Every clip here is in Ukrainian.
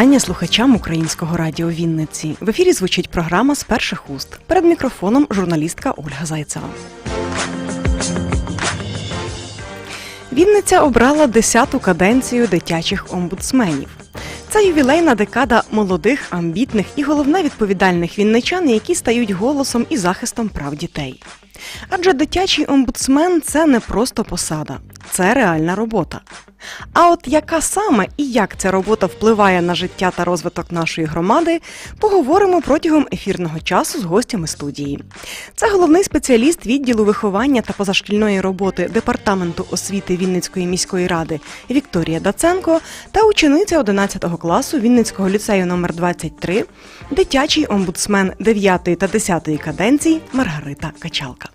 Вітання слухачам українського радіо Вінниці. В ефірі звучить програма з перших уст. Перед мікрофоном журналістка Ольга Зайцева. Вінниця обрала 10-ту каденцію дитячих омбудсменів. Це ювілейна декада молодих, амбітних і головне відповідальних вінничан, які стають голосом і захистом прав дітей. Адже дитячий омбудсмен це не просто посада, це реальна робота. А от яка саме і як ця робота впливає на життя та розвиток нашої громади, поговоримо протягом ефірного часу з гостями студії. Це головний спеціаліст відділу виховання та позашкільної роботи департаменту освіти Вінницької міської ради Вікторія Даценко та учениця 11 класу Вінницького ліцею номер 23 дитячий омбудсмен 9 та 10 каденції Маргарита Качалка.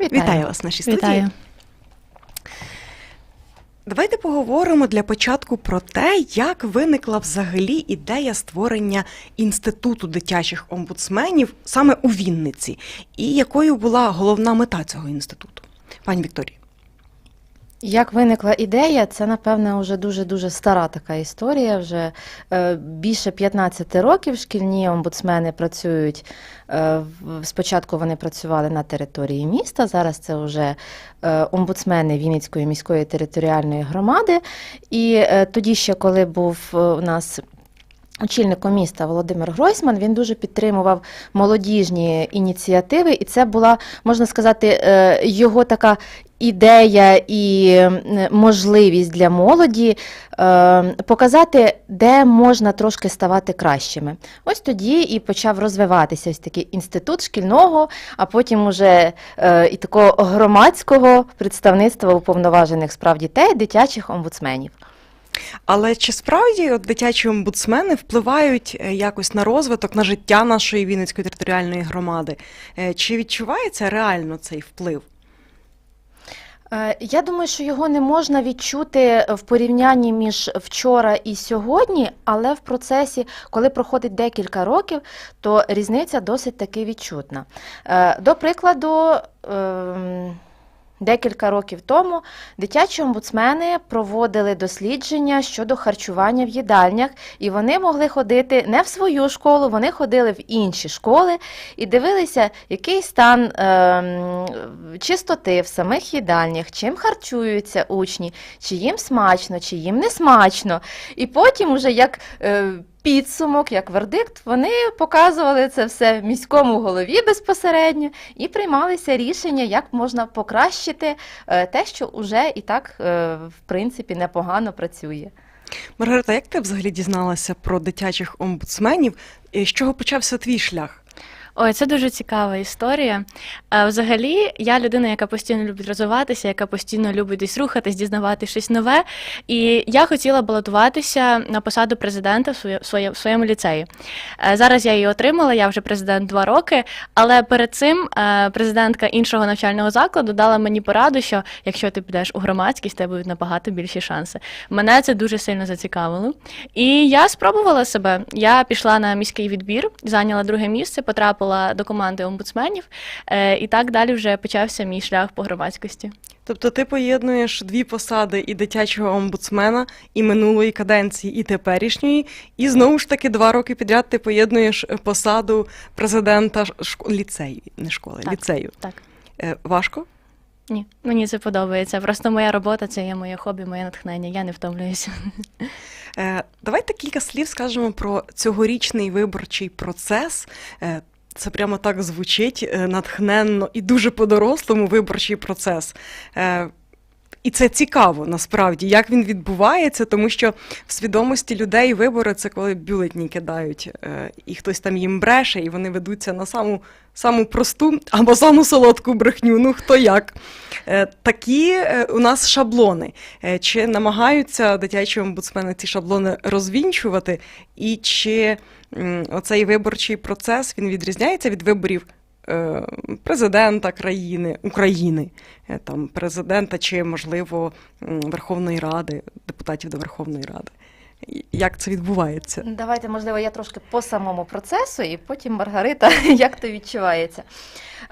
Вітаю, вас в нашій студії. Вітаю. Давайте поговоримо для початку про те, як виникла взагалі ідея створення інституту дитячих омбудсменів саме у Вінниці, і якою була головна мета цього інституту. Пані Вікторія. Як виникла ідея, це напевне вже дуже дуже стара така історія. Вже е, більше 15 років шкільні омбудсмени працюють. Е, спочатку вони працювали на території міста. Зараз це вже е, омбудсмени Вінницької міської територіальної громади. І тоді ще, коли був у нас Очільником міста Володимир Гройсман він дуже підтримував молодіжні ініціативи, і це була, можна сказати, його така ідея і можливість для молоді е, показати, де можна трошки ставати кращими. Ось тоді і почав розвиватися ось такий інститут шкільного, а потім уже е, і такого громадського представництва уповноважених справ дітей, дитячих омбудсменів. Але чи справді от дитячі омбудсмени впливають е, якось на розвиток, на життя нашої Вінницької територіальної громади? Чи відчувається реально цей вплив? Е, Я думаю, що його не можна відчути в порівнянні між вчора і сьогодні, але в процесі, коли проходить декілька років, то різниця досить таки відчутна. Е, До прикладу, ем, декілька років тому дитячі омбудсмени проводили дослідження щодо харчування в їдальнях, і вони могли ходити не в свою школу, вони ходили в інші школи і дивилися, який стан ем, чистоти в самих їдальнях, чим харчуються учні, чи їм смачно, чи їм не смачно. І потім, уже як е, підсумок, як вердикт, вони показували це все в міському голові безпосередньо і приймалися рішення, як можна покращити е, те, що вже і так, е, в принципі, непогано працює. Маргарита, як ти взагалі дізналася про дитячих омбудсменів? І З чого почався твій шлях? Ой, це дуже цікава історія. Е, Взагалі, я людина, яка постійно любить розвиватися, яка постійно любить десь рухатись, дізнавати щось нове. І я хотіла балотуватися на посаду президента в своє- в своє- в своєму ліцеї. Е, Зараз я її отримала, я вже президент два роки. Але перед цим е, президентка іншого навчального закладу дала мені пораду, що якщо ти підеш у громадськість, тебе будуть набагато більші шанси. Мене це дуже сильно зацікавило. І я спробувала себе. Я пішла на міський відбір, зайняла друге місце, потрапила до команди омбудсменів, е, і так далі вже почався мій шлях по громадськості. Тобто ти поєднуєш дві посади і дитячого омбудсмена, і минулої каденції, і теперішньої, і знову ж таки два роки підряд ти поєднуєш посаду президента шко- ліцею, не школи, Так. ліцею. Так. Е, Важко? Ні, мені це подобається. Просто моя робота це є моє хобі, моє натхнення. Я не втомлююся. Е, Давайте кілька слів скажемо про цьогорічний виборчий процес. Це прямо так звучить е, натхненно і дуже по-дорослому виборчий процес. Е, І це цікаво насправді, як він відбувається, тому що в свідомості людей вибори це коли бюлетні кидають, е, і хтось там їм бреше, і вони ведуться на саму, саму просту або саму солодку брехню. Ну хто як. Е, Такі е, у нас шаблони. Чи намагаються дитячі омбудсмени ці шаблони розвінчувати, і чи оцей виборчий процес він відрізняється від виборів президента країни, України, е, там, президента чи, можливо, Верховної Ради, депутатів до Верховної Ради? Як це відбувається? Давайте, можливо, я трошки по самому процесу, і потім Маргарита, як то відчувається.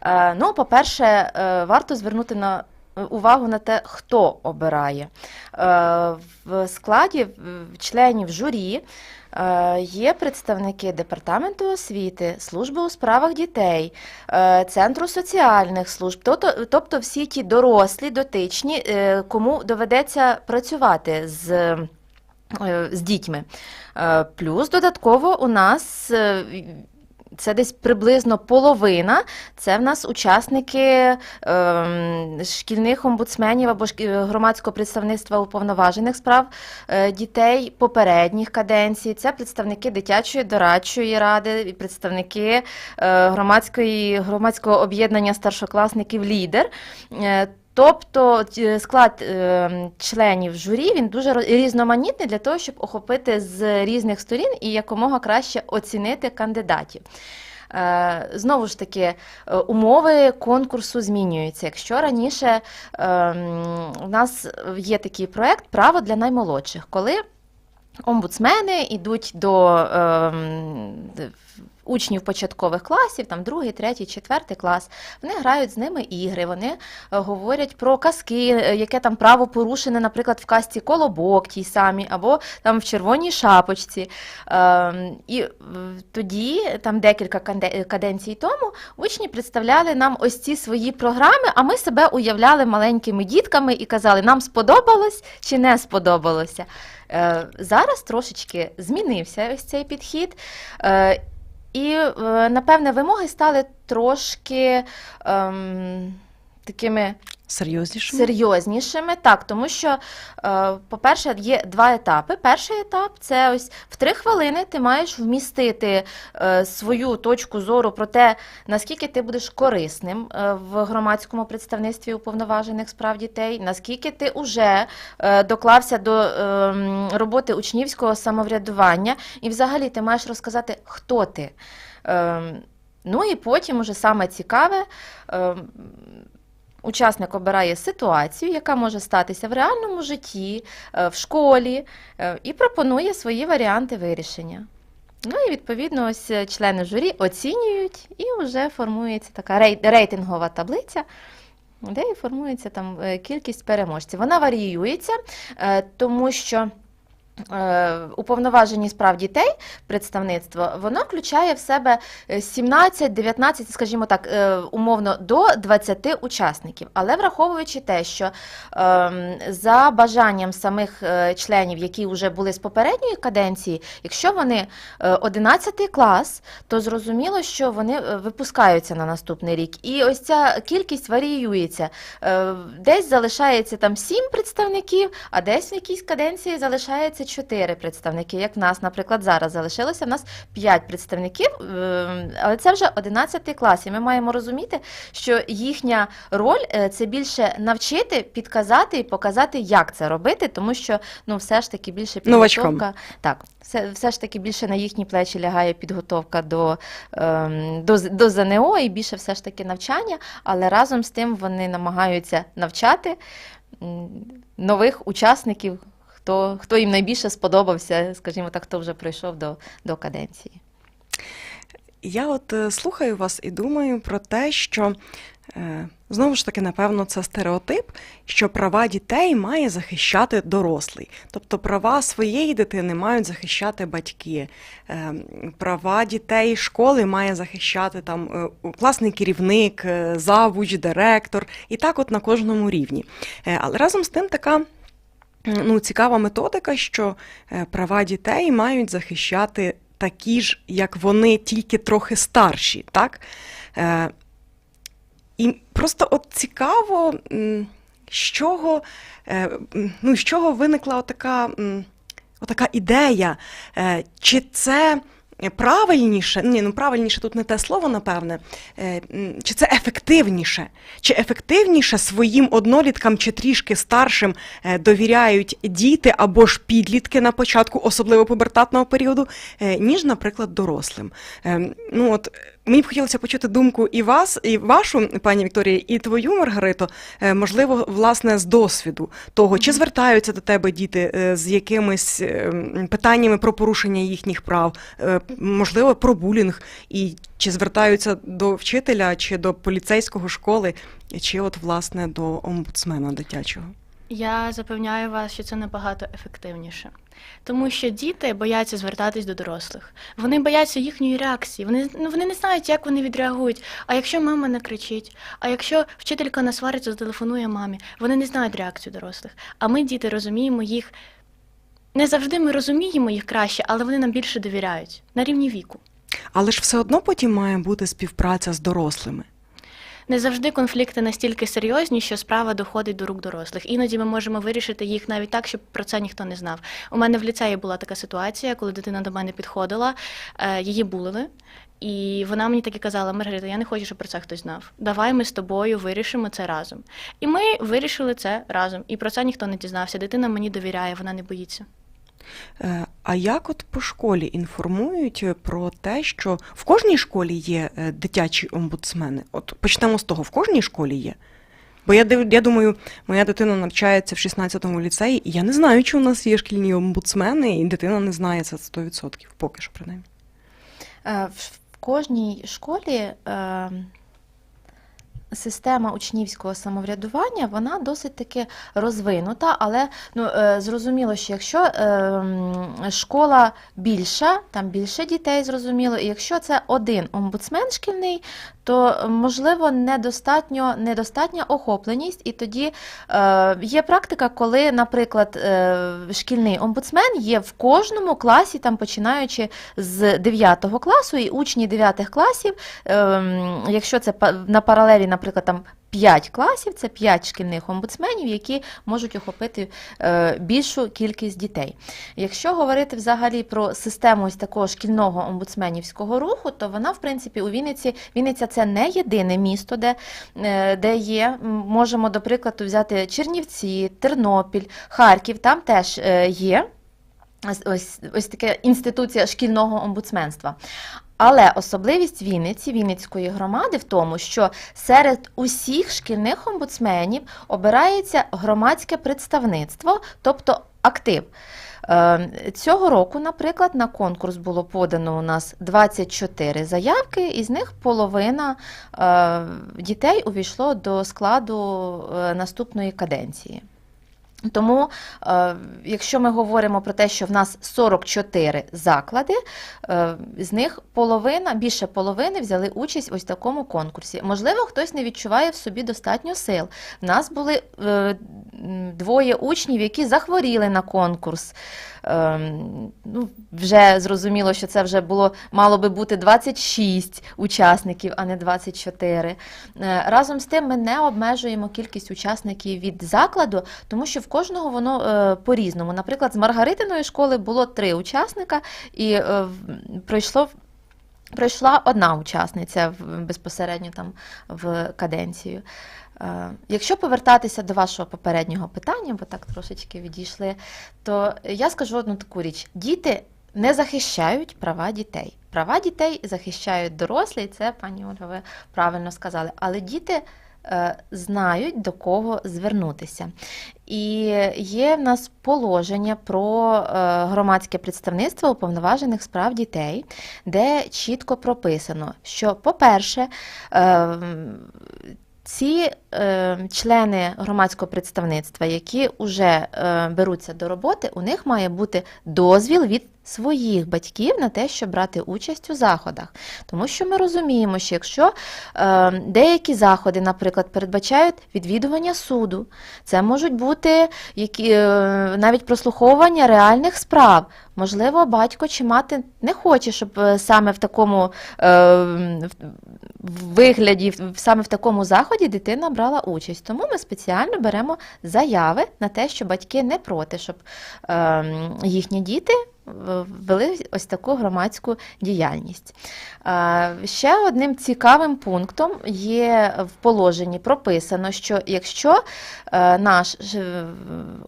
Е, Ну, по-перше, е, варто звернути на увагу на те, хто обирає. Е, В складі членів журі е, є представники департаменту освіти, служби у справах дітей, е, центру соціальних служб, тобто, всі ті дорослі, дотичні, е, кому доведеться працювати з, е, з дітьми. Е, Плюс додатково у нас. Е, Це десь приблизно половина. Це в нас учасники ем, шкільних омбудсменів або шкі- громадського представництва уповноважених справ е, дітей попередніх каденцій. Це представники дитячої дорадчої ради, представники е, громадської громадського об'єднання старшокласників лідер. Е, Тобто склад е, членів журі він дуже різноманітний для того, щоб охопити з різних сторін і якомога краще оцінити кандидатів. Е, Знову ж таки, е, умови конкурсу змінюються. Якщо раніше у нас є такий проект Право для наймолодших, коли омбудсмени йдуть до учнів початкових класів, там другий, третій, четвертий клас, вони грають з ними ігри, вони е, говорять про казки, е, яке там право порушене, наприклад, в казці колобок тій самій, або там в червоній шапочці. Ем, і е, тоді, там декілька каденцій тому, учні представляли нам ось ці свої програми, а ми себе уявляли маленькими дітками і казали, нам сподобалось чи не сподобалося. Зараз трошечки змінився ось цей підхід. І, е, напевне, вимоги стали трошки ем, такими Серйозніше? серйознішими. Так, тому що, е, по-перше, є два етапи. Перший етап це ось в три хвилини ти маєш вмістити е, свою точку зору про те, наскільки ти будеш корисним е, в громадському представництві уповноважених справ дітей, наскільки ти вже доклався до роботи учнівського самоврядування, і взагалі ти маєш розказати, хто ти. Ем, Ну і потім уже саме цікаве. Учасник обирає ситуацію, яка може статися в реальному житті, е, в школі, е, і пропонує свої варіанти вирішення. Ну і відповідно, ось е, члени журі оцінюють, і вже формується така рейтингова таблиця, де і формується там кількість переможців. Вона варіюється, тому що. Е, Уповноважені справ дітей представництво, воно включає в себе е, 17-19, скажімо так, е, умовно до 20 учасників. Але враховуючи те, що ем, за бажанням самих е, членів, які вже були з попередньої каденції, якщо вони е, 11 клас, то зрозуміло, що вони е, випускаються на наступний рік. І ось ця кількість варіюється. Е, Десь залишається там 7 представників, а десь в якійсь каденції залишається 4 представники. Як в нас, наприклад, зараз залишилося в нас 5 представників, ем, але це вже 11 клас. І ми маємо розуміти, що їхня роль е, це більше навчити, підказати і показати, як це робити, тому що ну все ж таки більше підготовка. Так, все, все ж таки більше на їхні плечі лягає підготовка до, ем, до, до ЗНО і більше все ж таки навчання, але разом з тим вони намагаються навчати нових учасників, хто, хто їм найбільше сподобався, скажімо так, хто вже прийшов до, до каденції. Я от е, слухаю вас і думаю про те, що е, знову ж таки, напевно, це стереотип, що права дітей має захищати дорослий. Тобто права своєї дитини мають захищати батьки, е, права дітей школи має захищати там класний керівник, завуч, директор, і так от на кожному рівні. Але разом з тим така. Ну, цікава методика, що е, права дітей мають захищати такі ж, як вони, тільки трохи старші, так? Е, і просто от цікаво, з чого, е, ну, з чого виникла отака, отака ідея, чи це правильніше, ні, ну правильніше тут не те слово, напевне, е, чи це ефективніше? Чи ефективніше своїм одноліткам чи трішки старшим е, довіряють діти або ж підлітки на початку, особливо пубертатного періоду, е, ніж, наприклад, дорослим? Е, Ну от Мені б хотілося почути думку і вас, і вашу, пані Вікторія, і твою, Маргарито, е, можливо, власне, з досвіду того, чи звертаються до тебе діти е, з якимись е, питаннями про порушення їхніх прав, можливо, про булінг, і чи звертаються до вчителя, чи до поліцейського школи, чи от власне до омбудсмена дитячого. Я запевняю вас, що це набагато ефективніше. Тому що діти бояться звертатись до дорослих. Вони бояться їхньої реакції. Вони, ну, вони не знають, як вони відреагують. А якщо мама не кричить, а якщо вчителька насвариться, зателефонує мамі, вони не знають реакцію дорослих. А ми, діти, розуміємо їх. Не завжди ми розуміємо їх краще, але вони нам більше довіряють на рівні віку. Але ж все одно потім має бути співпраця з дорослими. Не завжди конфлікти настільки серйозні, що справа доходить до рук дорослих. Іноді ми можемо вирішити їх навіть так, щоб про це ніхто не знав. У мене в ліцеї була така ситуація, коли дитина до мене підходила, е, її булили. І вона мені так і казала: Маргарита, я не хочу, щоб про це хтось знав. Давай ми з тобою вирішимо це разом. І ми вирішили це разом. І про це ніхто не дізнався. Дитина мені довіряє, вона не боїться. Е, А як от по школі інформують е, про те, що в кожній школі є е, дитячі омбудсмени? От почнемо з того, в кожній школі є. Бо я я думаю, моя дитина навчається в 16-му ліцеї, і я не знаю, чи у нас є шкільні омбудсмени, і дитина не знає це 100%, поки що принаймні. В кожній школі е, система учнівського самоврядування вона досить таки розвинута, але ну, е, зрозуміло, що якщо е, школа більша, там більше дітей, зрозуміло, і якщо це один омбудсмен шкільний, то можливо недостатньо, недостатня охопленість, і тоді е, є практика, коли, наприклад, е, шкільний омбудсмен є в кожному класі, там починаючи з 9 класу, і учні 9 класів, е, якщо це на паралелі, наприклад, там 5 класів, це 5 шкільних омбудсменів, які можуть охопити е, більшу кількість дітей. Якщо говорити взагалі про систему ось такого шкільного омбудсменівського руху, то вона, в принципі, у Вінниці, Вінниця це не єдине місто, де, е, де є. Можемо, до прикладу, взяти Чернівці, Тернопіль, Харків, там теж е, є. Ось, ось, така інституція шкільного омбудсменства. Але особливість Вінниці, Вінницької громади в тому, що серед усіх шкільних омбудсменів обирається громадське представництво, тобто актив. Е, Цього року, наприклад, на конкурс було подано у нас 24 заявки, із них половина е, дітей увійшло до складу е, наступної каденції. Тому, е, якщо ми говоримо про те, що в нас 44 заклади, е, з них половина, більше половини взяли участь ось такому конкурсі. Можливо, хтось не відчуває в собі достатньо сил. В нас були е, двоє учнів, які захворіли на конкурс. Ем, ну, вже зрозуміло, що це вже було мало би бути 26 учасників, а не 24. Е, Разом з тим, ми не обмежуємо кількість учасників від закладу, тому що в кожного воно е, по-різному. Наприклад, з Маргаритиної школи було три учасника, і е, пройшло. Пройшла одна учасниця в- безпосередньо там в каденцію. Е, Якщо повертатися до вашого попереднього питання, бо так трошечки відійшли, то я скажу одну таку річ: діти не захищають права дітей. Права дітей захищають дорослі, і це пані Ольга, ви правильно сказали. Але діти знають до кого звернутися. І є в нас положення про е, громадське представництво уповноважених з прав дітей, де чітко прописано, що, по-перше, е, ці е, члени громадського представництва, які вже е, беруться до роботи, у них має бути дозвіл від своїх батьків на те, щоб брати участь у заходах. Тому що ми розуміємо, що якщо е, деякі заходи, наприклад, передбачають відвідування суду, це можуть бути які, е, навіть прослуховування реальних справ. Можливо, батько чи мати не хоче, щоб е, саме в такому е, вигляді, саме в такому заході дитина брала участь. Тому ми спеціально беремо заяви на те, що батьки не проти, щоб е, їхні діти вели ось таку громадську діяльність. Е, Ще одним цікавим пунктом є в положенні прописано, що якщо е, наш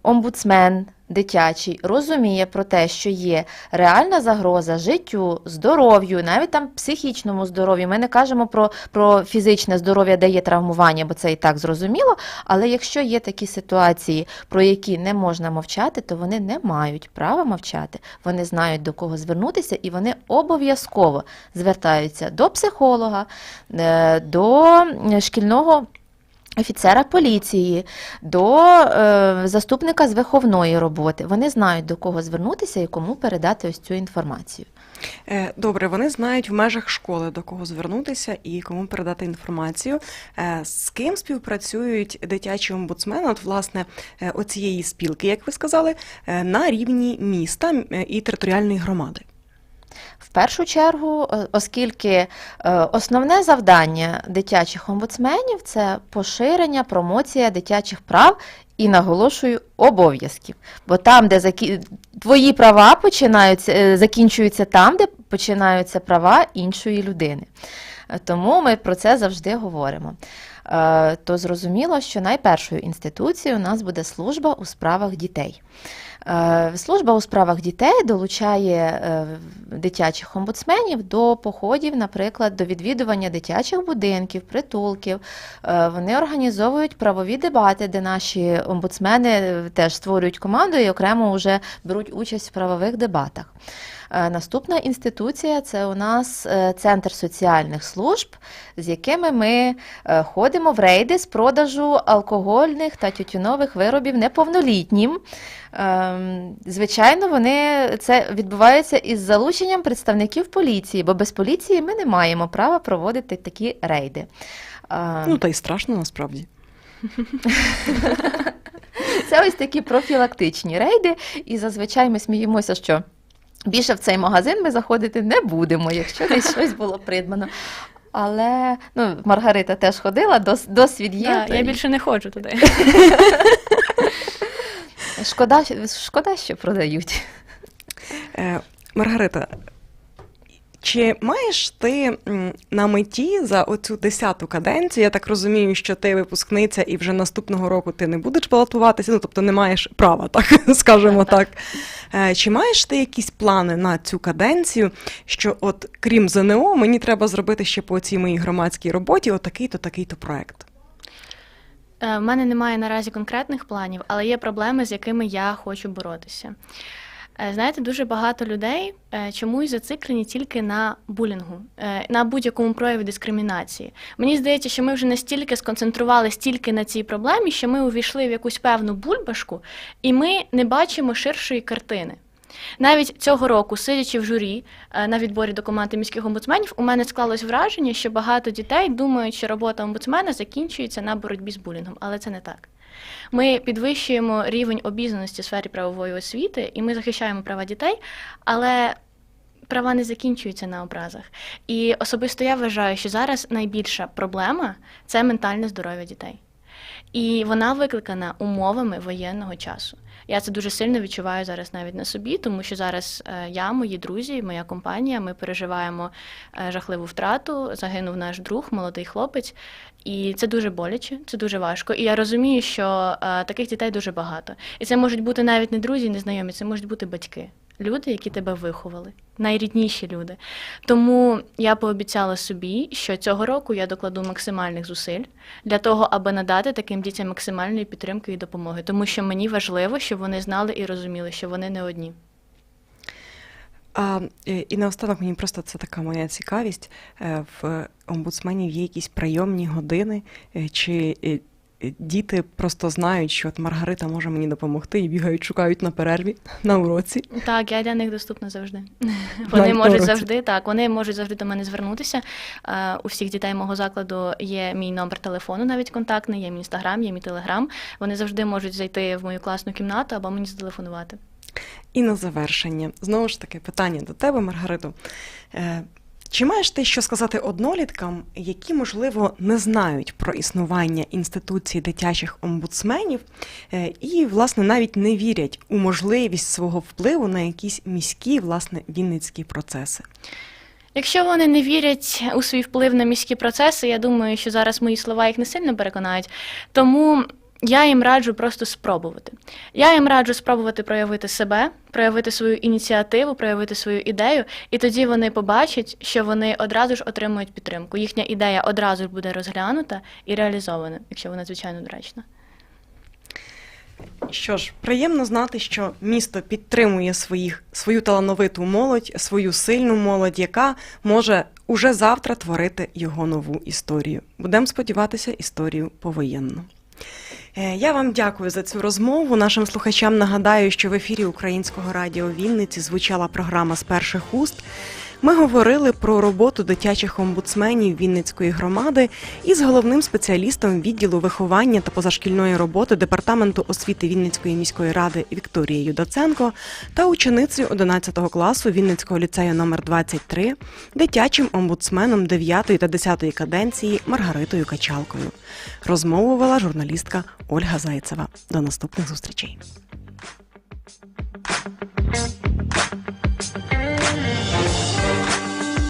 омбудсмен дитячий розуміє про те, що є реальна загроза життю, здоров'ю, навіть там психічному здоров'ю. Ми не кажемо про, про фізичне здоров'я, де є травмування, бо це і так зрозуміло. Але якщо є такі ситуації, про які не можна мовчати, то вони не мають права мовчати. Вони знають до кого звернутися, і вони обов'язково звертаються до психолога, е, до шкільного. Офіцера поліції, до е, заступника з виховної роботи. Вони знають, до кого звернутися і кому передати ось цю інформацію. Е, Добре, вони знають в межах школи до кого звернутися і кому передати інформацію. Е, З ким співпрацюють дитячі омбудсмени, от власне е, оцієї спілки, як ви сказали, на рівні міста і територіальної громади. В першу чергу, е, оскільки е, основне завдання дитячих омбудсменів це поширення, промоція дитячих прав і наголошую обов'язків. Бо там, де закі... твої права починаються, е, закінчуються там, де починаються права іншої людини. Тому ми про це завжди говоримо. То зрозуміло, що найпершою інституцією у нас буде служба у справах дітей. Е, Служба у справах дітей долучає е, дитячих омбудсменів до походів, наприклад, до відвідування дитячих будинків, притулків. Е, Вони організовують правові дебати, де наші омбудсмени теж створюють команду і окремо вже беруть участь в правових дебатах. Е, Наступна інституція це у нас е, центр соціальних служб, з якими ми е, ходимо в рейди з продажу алкогольних та тютюнових виробів неповнолітнім. Ем, Звичайно, вони це відбувається із залученням представників поліції, бо без поліції ми не маємо права проводити такі рейди. Е, Ну та й страшно насправді. Це ось такі профілактичні рейди, і зазвичай ми сміємося, що більше в цей магазин ми заходити не будемо, якщо десь щось було придбано. Але ну, Маргарита теж ходила, дос, досвід є. Да, то я більше не ходжу туди. шкода, шкода, що продають. Е, Маргарита, чи маєш ти на меті за оцю десяту каденцію? Я так розумію, що ти випускниця і вже наступного року ти не будеш балотуватися, ну тобто не маєш права, так скажімо так. Е, Чи маєш ти якісь плани на цю каденцію? Що, от крім ЗНО, мені треба зробити ще по цій моїй громадській роботі отакий-то, такий-то проект. Е, В мене немає наразі конкретних планів, але є проблеми, з якими я хочу боротися. Е, Знаєте, дуже багато людей е, чомусь зациклені тільки на булінгу, е, на будь-якому прояві дискримінації. Мені здається, що ми вже настільки сконцентрувалися тільки на цій проблемі, що ми увійшли в якусь певну бульбашку, і ми не бачимо ширшої картини. Навіть цього року, сидячи в журі на відборі до команди міських омбудсменів, у мене склалось враження, що багато дітей думають, що робота омбудсмена закінчується на боротьбі з булінгом, але це не так. Ми підвищуємо рівень обізнаності в сфері правової освіти, і ми захищаємо права дітей, але права не закінчуються на образах. І особисто я вважаю, що зараз найбільша проблема це ментальне здоров'я дітей. І вона викликана умовами воєнного часу. Я це дуже сильно відчуваю зараз навіть на собі, тому що зараз е, я, мої друзі, моя компанія, ми переживаємо е, жахливу втрату. Загинув наш друг, молодий хлопець, і це дуже боляче, це дуже важко. І я розумію, що е, таких дітей дуже багато. І це можуть бути навіть не друзі, не знайомі, це можуть бути батьки, люди, які тебе виховали, найрідніші люди. Тому я пообіцяла собі, що цього року я докладу максимальних зусиль для того, аби надати таким дітям максимальної підтримки і допомоги, тому що мені важливо, щоб вони знали і розуміли, що вони не одні. А, е, і наостанок мені просто це така моя цікавість. Е, В омбудсменів є якісь прийомні години, е, чи діти просто знають, що от Маргарита може мені допомогти і бігають, шукають на перерві на уроці. Так, я для них доступна завжди. Вони можуть уроці. завжди так, вони можуть завжди до мене звернутися. Е, У всіх дітей мого закладу є мій номер телефону, навіть контактний, є мій інстаграм, є мій телеграм. Вони завжди можуть зайти в мою класну кімнату або мені зателефонувати. І на завершення, знову ж таки, питання до тебе, Маргарито. Чи маєш ти що сказати одноліткам, які, можливо, не знають про існування інституції дитячих омбудсменів е, і, власне, навіть не вірять у можливість свого впливу на якісь міські, власне, вінницькі процеси? Якщо вони не вірять у свій вплив на міські процеси, я думаю, що зараз мої слова їх не сильно переконають. Тому я їм раджу просто спробувати. Я їм раджу спробувати проявити себе, проявити свою ініціативу, проявити свою ідею, і тоді вони побачать, що вони одразу ж отримують підтримку. Їхня ідея одразу ж буде розглянута і реалізована, якщо вона звичайно доречна. Що ж, приємно знати, що місто підтримує своїх, свою талановиту молодь, свою сильну молодь, яка може уже завтра творити його нову історію. Будемо сподіватися, історію повоєнну. Е, Я вам дякую за цю розмову. Нашим слухачам нагадаю, що в ефірі Українського радіо Вінниці звучала програма з перших уст. Ми говорили про роботу дитячих омбудсменів Вінницької громади із головним спеціалістом відділу виховання та позашкільної роботи департаменту освіти Вінницької міської ради Вікторією Доценко та ученицею 11 класу Вінницького ліцею номер 23 дитячим омбудсменом 9 та 10 каденції Маргаритою Качалкою. Розмову вела журналістка Ольга Зайцева. До наступних зустрічей. Thank you.